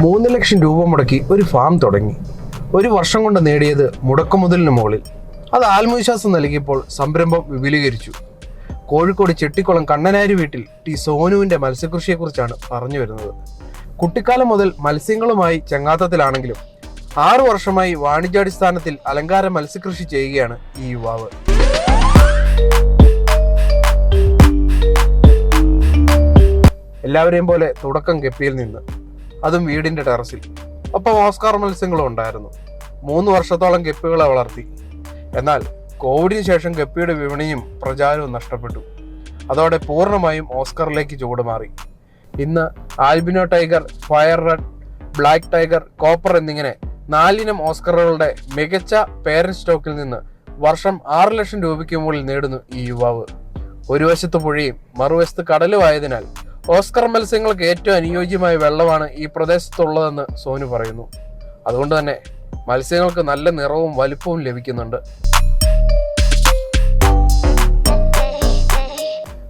മൂന്ന് ലക്ഷം രൂപ മുടക്കി ഒരു ഫാം തുടങ്ങി. ഒരു വർഷം കൊണ്ട് നേടിയത് മുടക്കുമുതലിന് മുകളിൽ. അത് ആത്മവിശ്വാസം നൽകിയപ്പോൾ സംരംഭം വിപുലീകരിച്ചു. കോഴിക്കോട് ചെട്ടിക്കുളം കണ്ണനാരി വീട്ടിൽ ടി സോനുവിന്റെ മത്സ്യകൃഷിയെക്കുറിച്ചാണ് പറഞ്ഞു വരുന്നത്. കുട്ടിക്കാലം മുതൽ മത്സ്യങ്ങളുമായി ചങ്ങാത്തത്തിലാണെങ്കിലും ആറു വർഷമായി വാണിജ്യാടിസ്ഥാനത്തിൽ അലങ്കാര മത്സ്യകൃഷി ചെയ്യുകയാണ് ഈ യുവാവ്. എല്ലാവരെയും പോലെ തുടക്കം കെപ്പിയിൽ നിന്ന്. അതും വീടിന്റെ ടെറസിൽ. ഒപ്പം ഓസ്കാർ മത്സ്യങ്ങളും ഉണ്ടായിരുന്നു. മൂന്ന് വർഷത്തോളം ഗപ്പികളെ വളർത്തി. എന്നാൽ കോവിഡിന് ശേഷം ഗപ്പിയുടെ വിപണിയും പ്രചാരവും നഷ്ടപ്പെട്ടു. അതോടെ പൂർണമായും ഓസ്കറിലേക്ക് ചൂടുമാറി ഇന്ന് albino tiger fire red black tiger copper എന്നിങ്ങനെ നാലിനം ഓസ്കറുകളുടെ മികച്ച പേരന്റ് സ്റ്റോക്കിൽ നിന്ന് വർഷം ആറ് ലക്ഷം രൂപയ്ക്ക് മുകളിൽ നേടുന്നു ഈ യുവാവ്. ഒരു വശത്ത് പുഴയും മറുവശത്ത് കടലും ആയതിനാൽ ഓസ്കർ മത്സ്യങ്ങൾക്ക് ഏറ്റവും അനുയോജ്യമായ വെള്ളമാണ് ഈ പ്രദേശത്തുള്ളതെന്ന് സോനു പറയുന്നു. അതുകൊണ്ട് തന്നെ മത്സ്യങ്ങൾക്ക് നല്ല നിറവും വലുപ്പവും ലഭിക്കുന്നുണ്ട്.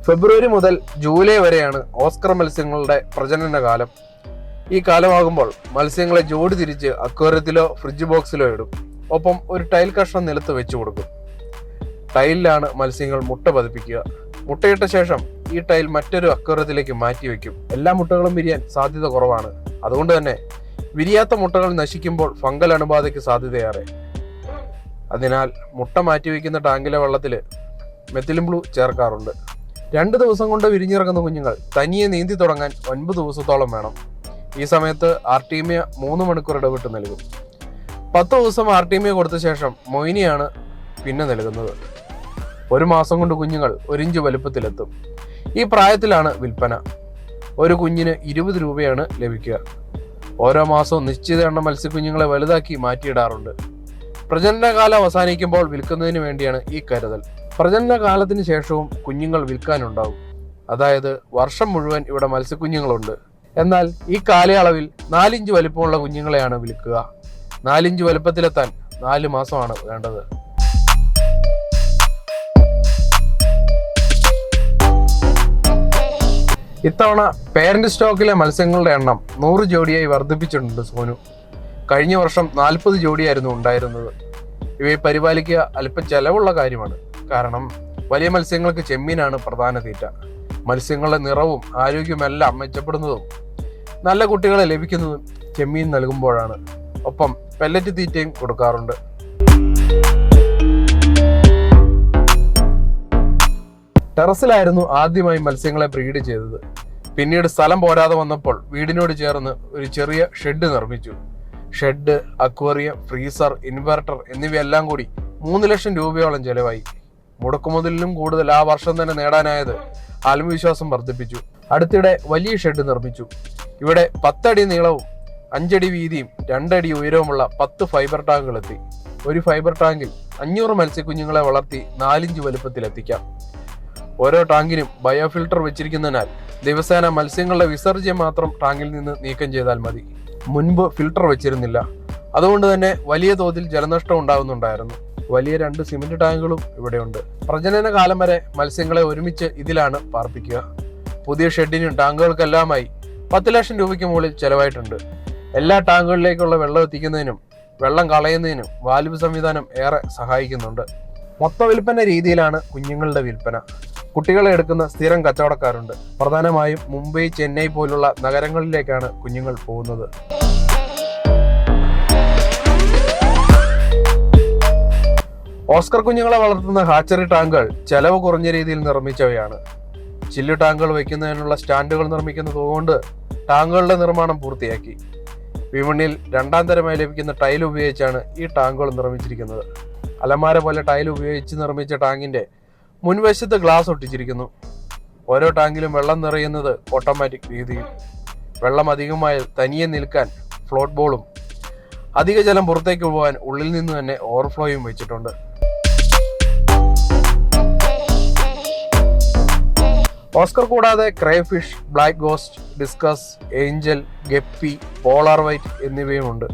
ഫെബ്രുവരി മുതൽ ജൂലൈ വരെയാണ് ഓസ്കർ മത്സ്യങ്ങളുടെ പ്രജനന കാലം. ഈ കാലമാകുമ്പോൾ മത്സ്യങ്ങളെ ജോഡി തിരിച്ച് അക്വേറിയത്തിലോ ഫ്രിഡ്ജ് ബോക്സിലോ ഇടും. ഒപ്പം ഒരു ടൈൽ കഷ്ണം നിലത്ത് വെച്ചു കൊടുക്കും. ടൈലിലാണ് മത്സ്യങ്ങൾ മുട്ട പതിപ്പിക്കുക. മുട്ടയിട്ട ശേഷം ഈ ടൈൽ മറ്റൊരു അക്വറത്തിലേക്ക് മാറ്റി വെക്കും എല്ലാ മുട്ടകളും വിരിയാൻ സാധ്യത കുറവാണ്. അതുകൊണ്ട് തന്നെ വിരിയാത്ത മുട്ടകൾ നശിക്കുമ്പോൾ ഫംഗൽ അണുബാധയ്ക്ക് സാധ്യതയേറെ. അതിനാൽ മുട്ട മാറ്റി വയ്ക്കുന്ന ടാങ്കിലെ വെള്ളത്തിൽ മെത്തിലും ബ്ലൂ ചേർക്കാറുണ്ട്. രണ്ട് ദിവസം കൊണ്ട് വിരിഞ്ഞിറങ്ങുന്ന കുഞ്ഞുങ്ങൾ തനിയെ നീന്തി തുടങ്ങാൻ ഒൻപത് ദിവസത്തോളം വേണം. ഈ സമയത്ത് ആർട്ടീമിയ മൂന്ന് മണിക്കൂർ ഇടവിട്ട് നൽകും. പത്ത് ദിവസം ആർട്ടീമിയ കൊടുത്ത ശേഷം മൊയിനിയാണ് പിന്നെ നൽകുന്നത്. ഒരു മാസം കൊണ്ട് കുഞ്ഞുങ്ങൾ ഒരിഞ്ച് വലുപ്പത്തിലെത്തും. ഈ പ്രായത്തിലാണ് വിൽപ്പന. ഒരു കുഞ്ഞിന് ഇരുപത് രൂപയാണ് ലഭിക്കുക. ഓരോ മാസവും നിശ്ചിത എണ്ണം മത്സ്യക്കുഞ്ഞുങ്ങളെ വലുതാക്കി മാറ്റിയിടാറുണ്ട്. പ്രജനനകാലം അവസാനിക്കുമ്പോൾ വിൽക്കുന്നതിന് വേണ്ടിയാണ് ഈ കരുതൽ. പ്രജനന കാലത്തിന് ശേഷവും കുഞ്ഞുങ്ങൾ വിൽക്കാനുണ്ടാവും. അതായത് വർഷം മുഴുവൻ ഇവിടെ മത്സ്യക്കുഞ്ഞുങ്ങളുണ്ട്. എന്നാൽ ഈ കാലയളവിൽ നാലിഞ്ച് വലിപ്പമുള്ള കുഞ്ഞുങ്ങളെയാണ് വിൽക്കുക. നാലിഞ്ച് വലുപ്പത്തിലെത്താൻ നാല് മാസമാണ് വേണ്ടത്. ഇത്തവണ പേരന്റ് സ്റ്റോക്കിലെ മത്സ്യങ്ങളുടെ എണ്ണം നൂറ് ജോഡിയായി വർദ്ധിപ്പിച്ചിട്ടുണ്ട് സോനു. കഴിഞ്ഞ വർഷം നാൽപ്പത് ജോഡിയായിരുന്നു ഉണ്ടായിരുന്നത്. ഇവയെ പരിപാലിക്കുക അല്പം ചെലവുള്ള കാര്യമാണ്. കാരണം വലിയ മത്സ്യങ്ങൾക്ക് ചെമ്മീനാണ് പ്രധാന തീറ്റ. മത്സ്യങ്ങളുടെ നിറവും ആരോഗ്യവുമെല്ലാം മെച്ചപ്പെടുന്നതും നല്ല കുട്ടികളെ ലഭിക്കുന്നതും ചെമ്മീൻ നൽകുമ്പോഴാണ്. ഒപ്പം പെല്ലറ്റ് തീറ്റയും കൊടുക്കാറുണ്ട്. ടെറസിലായിരുന്നു ആദ്യമായി മത്സ്യങ്ങളെ ബ്രീഡ് ചെയ്തത്. പിന്നീട് സ്ഥലം പോരാതെ വന്നപ്പോൾ വീടിനോട് ചേർന്ന് ഒരു ചെറിയ ഷെഡ് നിർമ്മിച്ചു. ഷെഡ് അക്വേറിയം ഫ്രീസർ ഇൻവെർട്ടർ എന്നിവയെല്ലാം കൂടി മൂന്ന് ലക്ഷം രൂപയോളം ചെലവായി. മുടക്കുമുതലിലും കൂടുതൽ ആ വർഷം തന്നെ നേടാനായത് ആത്മവിശ്വാസം വർദ്ധിപ്പിച്ചു. അടുത്തിടെ വലിയ ഷെഡ് നിർമ്മിച്ചു. ഇവിടെ പത്തടി നീളവും അഞ്ചടി വീതിയും രണ്ടടി ഉയരവുമുള്ള പത്ത് ഫൈബർ ടാങ്കുകൾ എത്തി ഒരു ഫൈബർ ടാങ്കിൽ അഞ്ഞൂറ് മത്സ്യക്കുഞ്ഞുങ്ങളെ വളർത്തി നാലിഞ്ച് വലുപ്പത്തിലെത്തിക്കാം. ഓരോ ടാങ്കിനും ബയോ ബയോഫിൽട്ടർ വെച്ചിരിക്കുന്നതിനാൽ ദിവസേന മത്സ്യങ്ങളുടെ വിസർജ്യം മാത്രം ടാങ്കിൽ നിന്ന് നീക്കം ചെയ്താൽ മതി. മുൻപ് ഫിൽട്ടർ വെച്ചിരുന്നില്ല. അതുകൊണ്ട് തന്നെ വലിയ തോതിൽ ജലനഷ്ടം ഉണ്ടാകുന്നുണ്ടായിരുന്നു. വലിയ രണ്ട് സിമന്റ് ടാങ്കുകളും ഇവിടെയുണ്ട്. പ്രജനന കാലം വരെ മത്സ്യങ്ങളെ ഒരുമിച്ച് ഇതിലാണ് പാർപ്പിക്കുക. പുതിയ ഷെഡിനും ടാങ്കുകൾക്കെല്ലാമായി പത്ത് ലക്ഷം രൂപയ്ക്ക് മുകളിൽ ചെലവായിട്ടുണ്ട്. എല്ലാ ടാങ്കുകളിലേക്കുള്ള വെള്ളം എത്തിക്കുന്നതിനും വെള്ളം കളയുന്നതിനും വാൽവ് സംവിധാനം ഏറെ സഹായിക്കുന്നുണ്ട്. മൊത്ത വിൽപ്പന രീതിയിലാണ് കുഞ്ഞുങ്ങളുടെ വിൽപ്പന. കുട്ടികളെ എടുക്കുന്ന സ്ഥിരം കച്ചവടക്കാരുണ്ട്. പ്രധാനമായും മുംബൈ ചെന്നൈ പോലുള്ള നഗരങ്ങളിലേക്കാണ് കുഞ്ഞുങ്ങൾ പോകുന്നത്. ഓസ്കർ കുഞ്ഞുങ്ങളെ വളർത്തുന്ന ഹാച്ചറി ടാങ്കുകൾ ചെലവ് കുറഞ്ഞ രീതിയിൽ നിർമ്മിച്ചവയാണ്. ചില്ലു ടാങ്കുകൾ വയ്ക്കുന്നതിനുള്ള സ്റ്റാൻഡുകൾ നിർമ്മിക്കുന്നത് കൊണ്ട് ടാങ്കുകളുടെ നിർമ്മാണം പൂർത്തിയാക്കി. വിപണിയിൽ രണ്ടാം തരമായി ലഭിക്കുന്ന ടൈൽ ഉപയോഗിച്ചാണ് ഈ ടാങ്കുകൾ നിർമ്മിച്ചിരിക്കുന്നത്. അലമാര പോലെ ടൈൽ ഉപയോഗിച്ച് നിർമ്മിച്ച ടാങ്കിന്റെ മുൻവശത്ത് ഗ്ലാസ് ഒട്ടിച്ചിരിക്കുന്നു. ഓരോ ടാങ്കിലും വെള്ളം നിറയുന്നത് ഓട്ടോമാറ്റിക് രീതിയിൽ. വെള്ളം അധികമായി തനിയെ നിൽക്കാൻ ഫ്ലോട്ട് ബോളും അധിക ജലം പുറത്തേക്ക് പോകാൻ ഉള്ളിൽ നിന്ന് തന്നെ ഓവർഫ്ലോയും വെച്ചിട്ടുണ്ട്. ഓസ്കർ കൂടാതെ crayfish black ghost discus angel guppy polar white എന്നിവയുമുണ്ട്.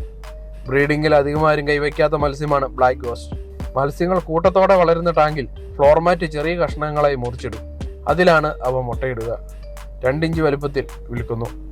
ബ്രീഡിങ്ങിൽ അധികമാരും കൈവയ്ക്കാത്ത മത്സ്യമാണ് ബ്ലാക്ക് ഗോസ്റ്റ് മത്സ്യങ്ങൾ കൂട്ടത്തോടെ വളരുന്ന ടാങ്കിൽ ഫ്ലോർമാറ്റ് ചെറിയ കഷ്ണങ്ങളായി മുറിച്ചിടും. അതിലാണ് അവ മുട്ടയിടുക. രണ്ടിഞ്ച് വലുപ്പത്തിൽ വിൽക്കുന്നു.